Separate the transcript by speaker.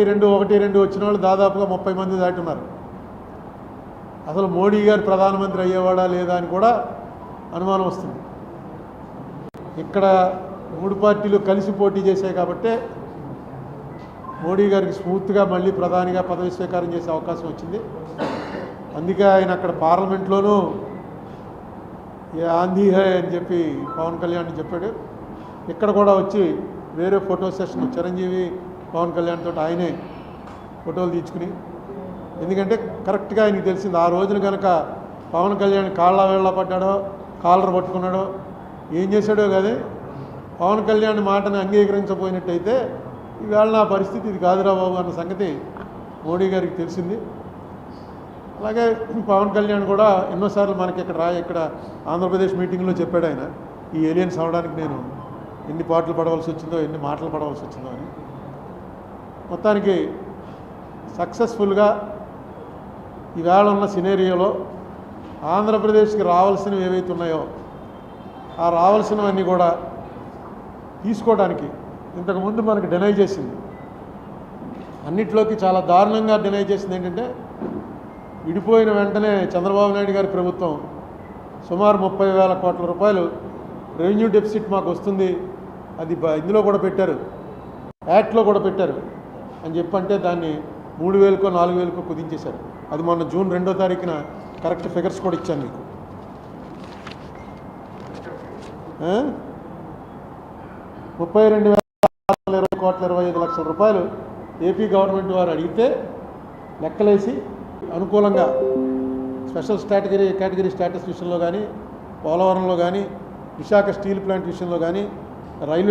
Speaker 1: రెండు ఒకటి రెండు వచ్చిన వాళ్ళు దాదాపుగా ముప్పై మంది దాటున్నారు అసలు మోడీ గారు ప్రధానమంత్రి అయ్యేవాడా లేదా అని కూడా అనుమానం వస్తుంది. ఇక్కడ మూడు పార్టీలు కలిసి పోటీ చేశాయి కాబట్టే మోడీ గారికి స్మూత్గా మళ్ళీ ప్రధానిగా పదవి స్వీకారం చేసే అవకాశం వచ్చింది. అందుకే ఆయన అక్కడ పార్లమెంట్లోనూ ఏ ఆంధీ హై అని చెప్పి పవన్ కళ్యాణ్ చెప్పాడు. ఇక్కడ కూడా వచ్చి వేరే ఫోటో సెషన్ చిరంజీవి పవన్ కళ్యాణ్ తోటి ఆయనే ఫోటోలు తీసుకుని ఎందుకంటే కరెక్ట్గా ఆయనకి తెలిసింది ఆ రోజున కనుక పవన్ కళ్యాణ్ కాళ్ళ వేళ్ళ పడ్డాడో కాలర్ పట్టుకున్నాడో ఏం చేశాడో కానీ పవన్ కళ్యాణ్ మాటను అంగీకరించబోయినట్టయితే ఈవేళ నా పరిస్థితి ఇది కాదురా బాబు అన్న సంగతి మోడీ గారికి తెలిసింది. అలాగే పవన్ కళ్యాణ్ కూడా ఎన్నోసార్లు మనకి ఇక్కడ రా ఇక్కడ ఆంధ్రప్రదేశ్ మీటింగ్లో చెప్పాడు ఆయన. ఈ ఏలియన్స్ అవడానికి నేను ఎన్ని పాటలు పడవలసి వచ్చిందో ఎన్ని మాటలు పడవలసి వచ్చిందో అని. మొత్తానికి సక్సెస్ఫుల్గా ఈవేళ ఉన్న సినేరియోలో ఆంధ్రప్రదేశ్కి రావాల్సినవి ఏవైతే ఉన్నాయో ఆ రావాల్సినవన్నీ కూడా తీసుకోవడానికి ఇంతకుముందు మనకు డినై చేసింది. అన్నిట్లోకి చాలా దారుణంగా డినై చేసింది ఏంటంటే విడిపోయిన వెంటనే చంద్రబాబు నాయుడు గారి ప్రభుత్వం సుమారు ముప్పై వేల కోట్ల రూపాయలు రెవెన్యూ డెఫిసిట్ మాకు వస్తుంది. అది ఇందులో కూడా పెట్టారు. యాక్ట్లో కూడా పెట్టారు. అని చెప్పంటే దాన్ని మూడు వేలకో నాలుగు వేలకో కుదించేశారు. అది మొన్న జూన్ రెండో తారీఖున కరెక్ట్ ఫిగర్స్ కూడా ఇచ్చాను మీకు. ముప్పై రెండు వేల ఇరవై కోట్ల ఇరవై ఐదు లక్షల రూపాయలు ఏపీ గవర్నమెంట్ వారు అడిగితే లెక్కలేసి అనుకూలంగా స్పెషల్ స్టాటగిరీ కేటగిరీ స్టేటస్ విషయంలో కానీ పోలవరంలో కానీ విశాఖ స్టీల్ ప్లాంట్ విషయంలో కానీ రైల్వే